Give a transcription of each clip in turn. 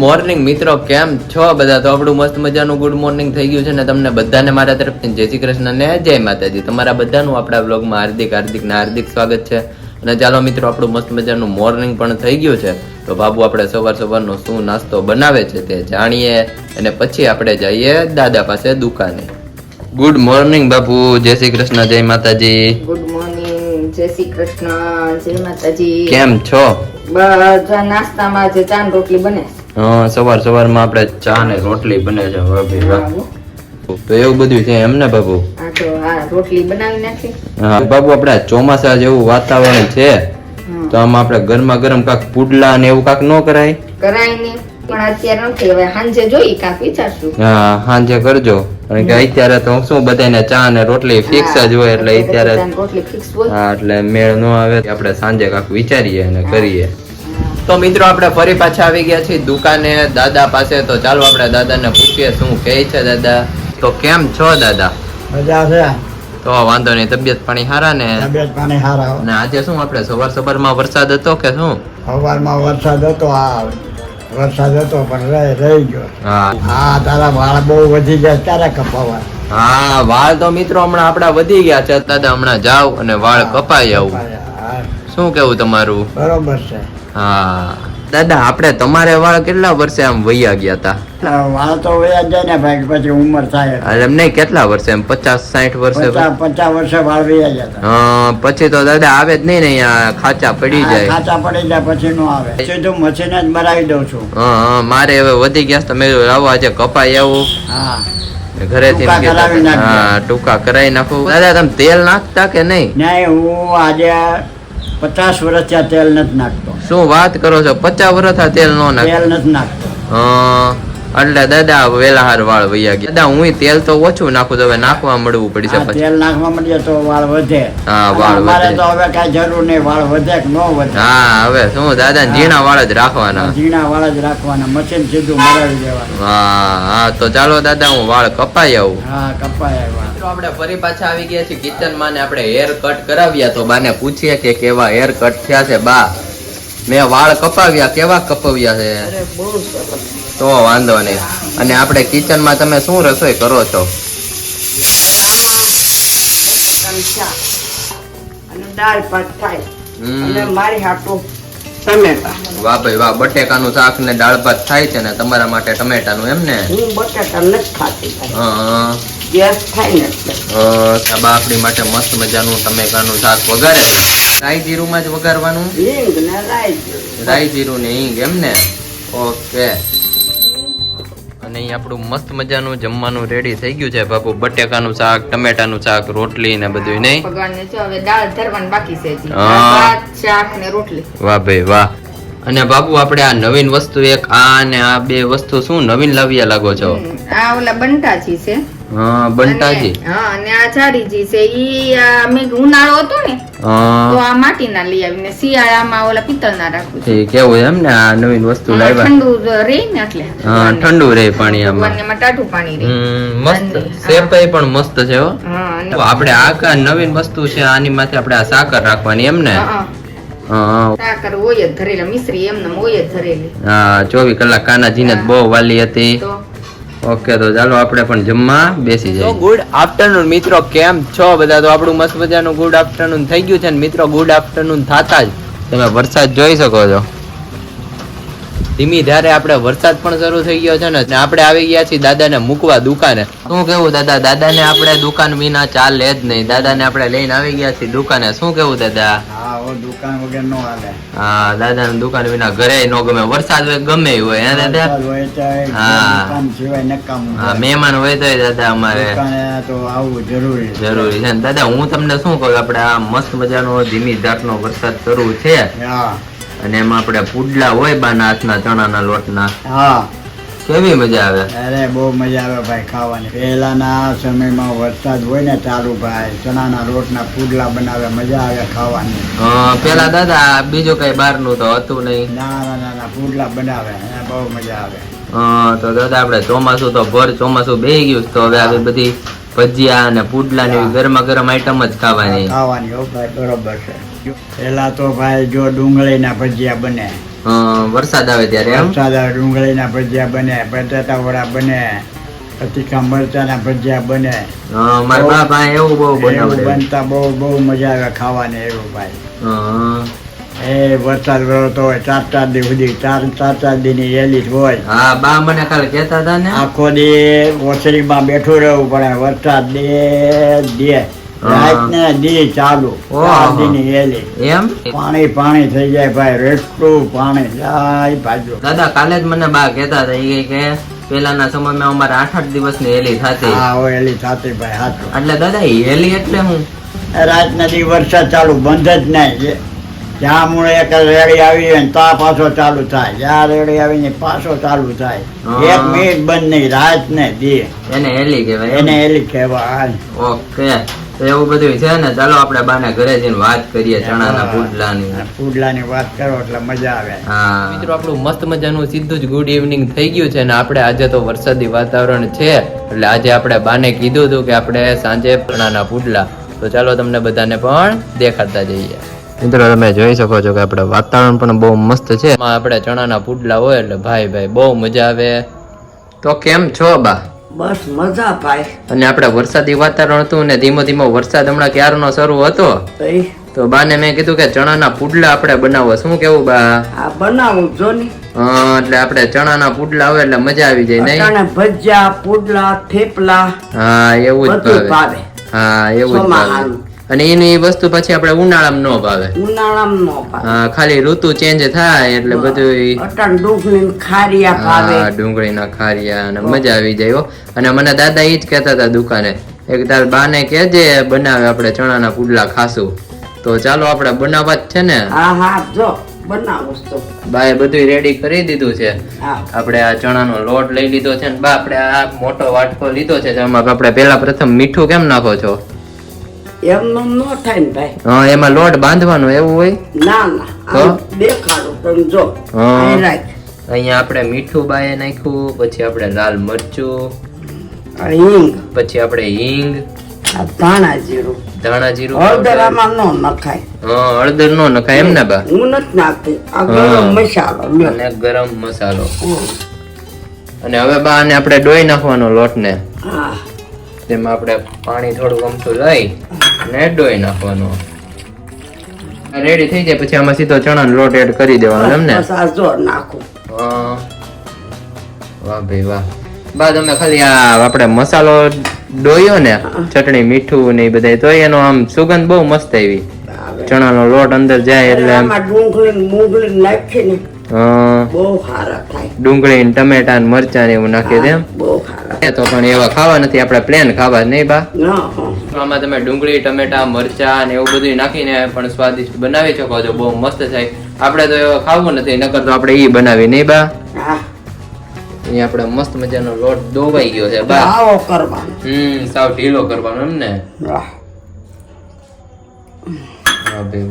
Morning મિત્રો કેમ છો બધા? તો આપણું મસ્ત મજાનું ગુડ મોર્નિંગ થઈ ગયું છે ને તમને બધાને મારા તરફથી. જય શ્રી કૃષ્ણ ને જય માતાજી. તમારા બધાનું આપણા બ્લોગમાં હાર્દિક હાર્દિક ને હાર્દિક સ્વાગત છે. અને ચાલો મિત્રો આપણું મસ્ત મજાનું મોર્નિંગ પણ થઈ ગયું છે. તો બાબુ આપણે સવાર સવારનો શું નાસ્તો બનાવે છે તે જાણીએ. અને પછી આપણે જઈએ દાદા પાસે દુકાને. ગુડ મોર્નિંગ બાપુ જય શ્રી કૃષ્ણ જય માતાજી. ગુડ મોર્નિંગ જય શ્રી કૃષ્ણ જય માતાજી. કેમ છો? બધા નાસ્તામાં જે ચાંદ રોટલી બને. સવાર સવારમાં આપણે ચા ને રોટલી બને છે ભાભી તો એવું બધું છે એમ ને બાબુ? રોટલી બનાવી નાખી. હા બાબુ આપણે ચોમાસા જેવું વાતાવરણ છે તો આમાં આપણે ગરમા ગરમ કાક પુડલા ને એવું કાક ન કરાય? કરાય નહીં પણ અત્યારે નથી હવે સાંજે જોઈ કાંક વિચારશું. હા સાંજે કરજો. કારણ કે અત્યારે તો શું બધાને ચા ને રોટલી ફિક્સ જ હોય એટલે અત્યારે રોટલી ફિક્સ હોય. હા એટલે મેળ ન આવે આપણે સાંજે કાક વિચારીએ અને કરીએ. તો મિત્રો આપણે ફરી પાછા આવી ગયા છીએ દુકાને. દાદા પાસે તો ચાલો આપણે દાદાને પૂછીએ શું કહે છે દાદા? તો કેમ છો દાદા? મજા છે. તો વાંધો નહીં તબિયત પાણી સારા ને? તબિયત પાણી સારા ને આજે શું આપણે સવાર સવારમાં વરસાદ હતો કે શું? સવારમાં વરસાદ હતો આ વરસાદ હતો પણ રહી રહી ગયો. હા. હા તારા વાળ બહુ વધી ગયા તારા કપાવા હા વાળ તો મિત્રો હમણાં આપડા વધી ગયા છે. દાદા હમણાં જાવ અને વાળ કપાઈ આવું. શું કેવું તમારું? બરોબર છે. હા. દાદા આપણે તમારે વાળ કેટલા વર્ષે આમ વૈયા ગયા હતા વાળ તો વૈયા જાય ને ભાઈ પછી ઉંમર થાય એટલે. એમ નહીં કેટલા વર્ષે એમ? પચાસ સાઠ વર્ષે પચાસ વર્ષે વાળ વૈયા જતા હા, પછી તો દાદા આવે જ નહીં ને અહીંયા ખાચા પડી જાય. ખાચા પડી જાય પછી નો આવે. સીધું મશીન જ મરાવી દઉં છું. હા મારે હવે વધી ગયા તમે લાવો આજે કપાઈ આવું. હા. ઘરેથી ટૂંકા કરાવી નાખું. દાદા તમે તેલ નાખતા કે નહીં? નહીં હું આજે પચાસ વર્ષ ત્યાં તેલ નથી નાખતો. શું વાત કરો છો? પચાસ વર્ષ આ તેલ નો નાખ? તેલ નથી નાખતો. એટલે દાદા વેલા હાર વાળ વૈયા ગયા. દાદા હું તેલ તો ઓછું નાખું તો હવે નાખવા મળવું પડી હા, તેલ નાખવા મળીએ તો વાળ વધે. હા, વાળ વધે. તો હવે કઈ જરૂર નહીં વાળ વધે કે ન વધે. હા હવે શું દાદા ઝીણા વાળ જ રાખવાના. ઝીણા વાળ જ રાખવાના. મશીન સીધું મરાવી દેવાનું. હા હા તો ચાલો દાદા હું વાળ કપાઈ આવું. હા કપાય વાળ મિત્રો આપણે ફરી પાછા આવી ગયા છીએ કિચનમાં ને આપણે હેર કટ કરાવ્યા તો બાને પૂછીએ કે કેવા હેર કટ થયા છે બા. મેં વાળ કપાવ્યા કેવા કપાવ્યા છે? અરે બહુ સરસ. તો વાંધો નહીં. અને આપણે કિચનમાં તમે શું રસોઈ કરો છો? દાળ ભાત થાય. અને મારી હાટું ટમેટા. વાહ ભાઈ વાહ બટેકાનું શાક ને દાળ ભાત થાય છે ને તમારા માટે ટમેટાનું એમ ને? હું બટાકા નથી ખાતી. હા. ગેસ થાય ને એટલે. આપણી માટે મસ્ત મજાનું ટમેટાનું શાક વઘારે. રાઈ જીરુંમાં જ વઘારવાનું? હિંગ ને રાઈ રાઈ જીરું ને હિંગ એમ ને? ઓકે. અને અહીં આપણું મસ્ત મજાનું જમવાનું રેડી થઈ ગયું છે બાપુ. બટેકાનું શાક ટમેટાનું શાક રોટલી ને બધું નહીં? ભગવાન ને જો હવે દાળ ધરવાની બાકી છે. ભાત શાક ને રોટલી. વાહ ભાઈ વાહ. અને બાપુ આપણે આ નવીન વસ્તુ એક આ અને આ બે વસ્તુ શું નવીન લાવ્યા લાગો છો? આ ઓલા બંટાજી છે. હા બંટાજી અને- હા અને આ છે ઈ અમે ઉનાળો હતો ને તો આ માટીના લઈ આવીને શિયાળામાં ઓલા પિત્તળના રાખું છું. કેવું એમ ને આ નવીન વસ્તુ લાવ્યા? ઠંડુ રહે ને એટલે. હા ઠંડુ રહે પાણી આમાં. એમાં ટાઢું પાણી રહે. મસ્ત. સેપાઈ પણ મસ્ત છે હો. આપણે આ નવીન વસ્તુ છે આની માથે આપણે આ સાકર રાખવાની એમ ને. સાકર હોય જ ધરેલા મિશ્રી એમને હોય જ ધરેલી. હા ચોવીસ કલાક કાનાજીને બહુ વાલી હતી. ઓકે તો ચાલો આપણે પણ જમવા બેસી જઈએ. ગુડ આફ્ટરનૂન મિત્રો. કેમ છો બધા? તો આપણું મસ્ત મજાનું ગુડ આફ્ટરનૂન થઈ ગયું છે ને મિત્રો ગુડ આફ્ટરનૂન થતા જ. તમે વરસાદ જોઈ શકો છો. ધીમી ધારે આપણે વરસાદ પણ શરૂ થઈ ગયો છે ને આપણે આવી ગયા છીએ દાદાને મૂકવા દુકાને. શું કેવું દાદા? દાદાને આપણે દુકાન વિના ચાલે જ નહીં. દાદાને આપણે લઈને આવી ગયા છીએ દુકાને. શું કેવું દાદા? હા દુકાન વગર નો હાલે. હા દાદાને દુકાન વિના ઘરે ન ગમે. વરસાદ હોય ગમે હોય હે દાદા? હોય તો હા. સિવાય નકામું હા મહેમાન હોય તોય દાદા અમારે. તો આવું જરૂરી છે. જરૂરી છે. દાદા હું તમને શું કહું? આપણે આ મસ્ત મજાનો ધીમી ધાકનો વરસાદ શરૂ છે. હા. અને એમાં આપણે પુડલા હોય બાના હાથના ચણાના લોટના. હા. કેવી મજા આવે? અરે બહુ મજા આવે ભાઈ ખાવાની. પહેલાના સમયમાં વરસાદ હોય ને ચાલુ ભાઈ ચણાના રોટના પુડલા બનાવે મજા આવે ખાવાની. પેલા દાદા બીજું કઈ બહારનું તો હતું નહીં. નાના નાના પુડલા બનાવે બહુ મજા આવે. તો દાદા આપણે ચોમાસું તો ભર ચોમાસું બે ગયું તો હવે આવી બધી ભજીયા અને પુડલા ને ગરમા ગરમ આઈટમ જ ખાવાની. ખાવાની હો ભાઈ બરોબર છે. પેલા તો ભાઈ જો ડુંગળીના ભજીયા બને વરસાદ આવે ત્યારે વરસાદ આવે ડુંગળીના ભજીયા બને બટાટા વડા બને પછી મરચાના ભજીયા બને. મારા બાપા એવું બહુ બનાવડે. બનતા બહુ બહુ મજા આવે ખાવાની એવું ભાઈ. એ વરસાદ વરસતો હોય ચાર ચાર દિવસ સુધી ચાર ચાર ચાર દિનની ની રેલી હોય. હા બા મને કાલે કહેતા હતા ને? આખો દી ઓસરીમાં બેઠું રહેવું પડે વરસાદ દે દે. રાત દી ચાલુ ઓહો. ચાર દિનની એલી એમ? પાણી પાણી થઈ જાય ભાઈ રેટલું પાણી જાય બાજુ દાદા કાલે જ મને બા કહેતા હતા કે પેલાના સમયમાં અમારે આઠ આઠ દિવસની હેલી થતી. હા હોય થતી ભાઈ હાચું. એટલે દાદા હેલી એટલે હું? રાત નદી વરસાદ ચાલુ બંધ જ નહીં. જ્યાં મૂળે એક રેડી આવી હોય તા પાછો ચાલુ થાય. જ્યાં રેડી આવીને પાછો ચાલુ થાય. એક મિનિટ બંધ નહીં રાત ને દી. એને હેલી કહેવાય એને હેલી કહેવાય. ઓકે. તો એવું બધું છે ને? ચાલો આપણે બાને ઘરે જઈને વાત કરીએ ચણાના પુડલાની. પુડલાની વાત કરો એટલે મજા આવે. હા. મિત્રો આપણું મસ્ત મજાનું સીધું જ ગુડ ઇવનિંગ થઈ ગયું છે ને આપણે આજે તો વરસાદી વાતાવરણ છે એટલે આજે આપણે બાને કીધું હતું કે આપણે સાંજે ચણાના પુડલા. તો ચાલો તમને બધાને પણ દેખાડતા જઈએ. મિત્રો તમે જોઈ શકો છો કે આપણે વાતાવરણ પણ બહુ મસ્ત છે. આપણે ચણાના પુડલા હોય એટલે ભાઈ ભાઈ બહુ મજા આવે. તો કેમ છો બા? બસ મજા ભાઈ અને આપણે વરસાદી વાતાવરણ હતું ને ધીમો ધીમો વરસાદ હમણાં ક્યારનો શરૂ હતો? તો બાને મેં કીધું કે ચણાના પુડલા આપણે બનાવો. શું કેવું બા? આ બનાવું જો ને. હા, એટલે આપણે ચણાના પુડલા આવે એટલે મજા આવી જાય નહીં? ચણા ભજીયા પુડલા થેપલા. હા એવું જ ભાવે. હા એવું જ ભાવે. અને એની વસ્તુ પછી આપણે ઉનાળામાં ન ભાવે ઉનાળામાં નો ભાવે હા ખાલી ઋતુ ચેન્જ થાય એટલે બધું અટાણ ડુંગળી ખારિયા ભાવે. હા ડુંગળીના ખારિયા અને મજા આવી જાય હો. અને મને દાદા એ જ કહેતા હતા દુકાને એક તાર બાને કહેજે બનાવે આપણે ચણાના પુડલા ખાશું. તો ચાલો આપણે બનાવવા જ છે ને. હા હા જો બનાવો બાએ બધું રેડી કરી દીધું છે. આપણે આ ચણાનો લોટ લઈ લીધો છે ને. બા આપણે આ મોટો વાટકો લીધો છે જેમાં આપણે પેલા પ્રથમ મીઠું કેમ નાખો છો? એમનું નો થાય ને ભાઈ. હા એમાં લોટ બાંધવાનો એવું હોય? ના ના દેખાડો તમે જો અહીંયા આપણે મીઠું બાય નાખ્યું પછી આપણે લાલ મરચું હિંગ. પછી આપણે હિંગ. ધાણા જીરું. ધાણા જીરું હળદર આમાં નો નખાય. હા હળદર નો નખાય એમ ને બા? હું નથી નાખતી. આ ગરમ મસાલો અને ગરમ મસાલો. અને હવે બા આને આપણે ડોઈ નાખવાનો લોટને. હા. તેમાં આપણે પાણી થોડું અમથું લઈ. અને ડોઈ નાખવાનો. રેડી થઈ જાય પછી આમાં સીધો ચણાનો લોટ એડ કરી દેવાનો એમ ને? સાજો નાખું. વાહ ભાઈ વાહ. બાદ તમે ખાલી આ આપણે મસાલો ડોયો ને ચટણી મીઠું ને એ બધા તો એનો આમ સુગંધ બહુ મસ્ત આવી. ચણાનો લોટ અંદર જાય એટલે આમ, ડુંગળી મૂંગળી નાખીને બહુ સારા થાય. ડુંગળી ને ટમેટા ને મરચા ને એવું નાખી દે બહુ તો પણ એવા ખાવા નથી આપણે પ્લેન ખાવા નહીં બા. આમાં તમે ડુંગળી ટમેટા મરચા ને એવું બધું નાખીને પણ સ્વાદિષ્ટ બનાવી શકો છો બહુ મસ્ત થાય. આપણે તો એવા ખાવું નથી નકર તો આપણે ઈ બનાવી નહીં બા. અહીંયા આપણે મસ્ત મજાનો લોટ દોવાઈ ગયો છે બા. આવો કરવાનો. હમ સાવ ઢીલો કરવાનો એમ ને. વાહ.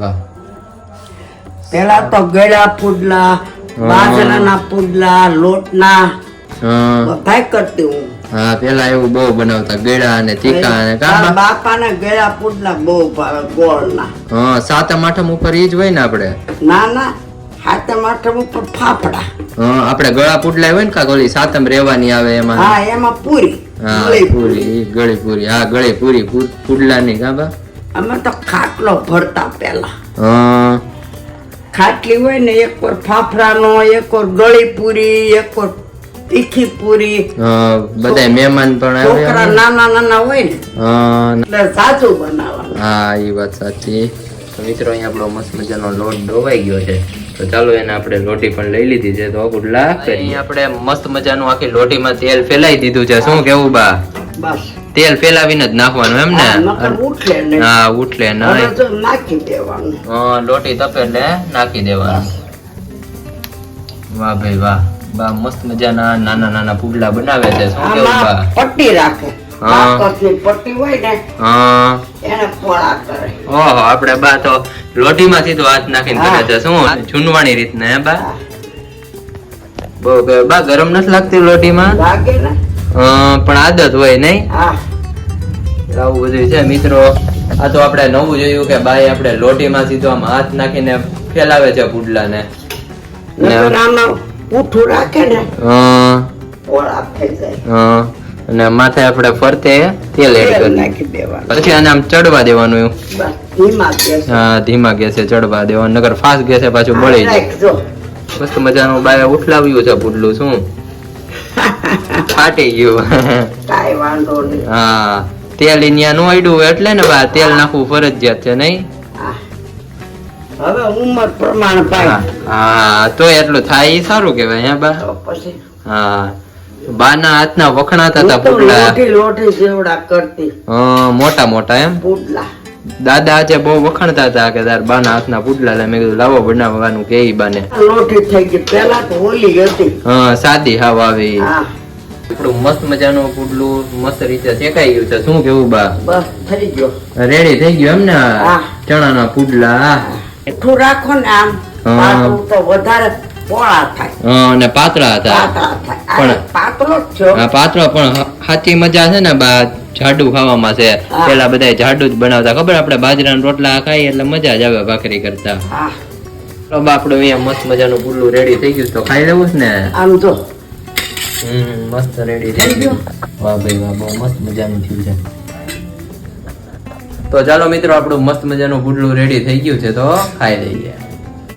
વાહ. પેલા તો ગળા પુડલા બાજરાના પુડલા લોટના બધા કરતી હું. હા પેલા એવું બહુ બનાવતા ગળા અને તીખા અને કાબા. બાપાને ગળા પુડલા બહુ ભાવે ગોળના. હા સાતમ આઠમ ઉપર ઈ જ હોય ને આપણે ના ના સાતમ આઠમ ઉપર ફાફડા. હા આપણે ગળા પુડલા હોય ને કા ગોળી સાતમ રેવાની આવે એમાં? હા એમાં પૂરી હા પૂરી. ગળી પૂરી હા ગળી પૂરી પુડલાની કાબા અમે તો ખાટલો ભરતા પેલા હા. ખાટલી હોય ને એક વાર ફાફરાનો એક વાર ગળી પૂરી એક વાર તીખી પૂરી હા, મહેમાન પણ છોકરા નાના નાના હોય ને એટલે સાચું બનાવવાનું. હા એ વાત સાચી. તો મિત્રો અહીંયા આપણો મસ્ત મજાનો લોટ ડોવાઈ ગયો છે. તો ચાલો એને આપણે લોટી પણ લઈ લીધી છે. તો ગુડલા કરીએ. આપણે મસ્ત મજાનું આખી લોટીમાં તેલ ફેલાઈ દીધું છે. શું કેવું બા? બસ. તેલ ફેલાવીને જ નાખવાનું એમ ને? હા ઉઠલે તો નાખી દેવાનું. હા, લોટી તપે એટલે નાખી દેવાનું. વાહ ભાઈ વાહ. બા મસ્ત મજાના નાના નાના પુડલા બનાવે છે. શું કેવું બા? પટ્ટી રાખે. આપણે બા તો લોટીમાં સીધો હાથ નાખીને કરે છે. શું ચૂનવાણી રીતના બા? બા ગરમ નથી લાગતી લોટીમાં? લાગે ને? પણ આદત હોય નહીં. આવું બધું છે મિત્રો. આ તો આપણે નવું જોયું કે બાઈ આપણે લોટીમાં સીધો આમ હાથ નાખીને ફેલાવે છે પુડલાને ઉઠું રાખે ને અને માથે આપણે ફરતે તેલ એડ કરી. નાખી દેવાનું. પછી આને આમ ચડવા દેવાનું. એવું ધીમા ગેસ હા ધીમા ગેસે ચડવા દેવાનું નગર ફાસ્ટ ગેસે પાછું બળી જાય. મસ્ત મજાનું બાય ઉઠલાવ્યું છે પુડલું શું? ફાટી ગયું. કાંઈ વાંધો નહીં. હા તેલ ઇન્યા નું અડ્યું એટલે ને બા તેલ નાખવું ફરજિયાત છે નહીં? હા. હવે ઉંમર પ્રમાણે પાય હા તો એટલું થાય સારું કેવાય હે બા? પછી? હા બાના હાથના વખણાતા હતા પુડલા. લોટી લોટી કરતી. હા, મોટા મોટા એમ? પુડલા. દાદા આજે બહુ વખણતા હતા કે તાર બાના હાથના પુડલા લે. મેં કીધું લાવો બનાવવાનું કે ઈ બાને. લોટી થઈ ગઈ. પહેલા તો હોલી હતી. હા સાદી હાવ આવી. આપણું મસ્ત મજાનું પુડલું મસ્ત રીતે શેકાઈ ગયું છે. શું કેવું બા? બસ થઈ ગયો. રેડી થઈ ગયું એમ ને? ચણાના પુડલા. મીઠું રાખો ને આમ. તો વધારે પોળા થાય. અને પાતળા હતા. પણ- પાતળો જ છો. હા પાતળો પણ સાચી મજા છે ને બા જાડુ ખાવામાં છે. પેલા બધા જાડુ જ બનાવતા. ખબર આપણે બાજરાના રોટલા ખાઈ એટલે મજા જ આવે ભાખરી કરતા. તો બાપડો અહીંયા મસ્ત મજાનું પુડલું રેડી થઈ ગયું તો ખાઈ લેવું ને? આમ તો હમ મસ્ત રેડી થઈ થઈ ગયું. વાહ ભાઈ વાહ બહુ મસ્ત મજાનું થયું છે. તો ચાલો મિત્રો આપણું મસ્ત મજાનું પુડલું રેડી થઈ ગયું છે તો ખાઈ લઈએ.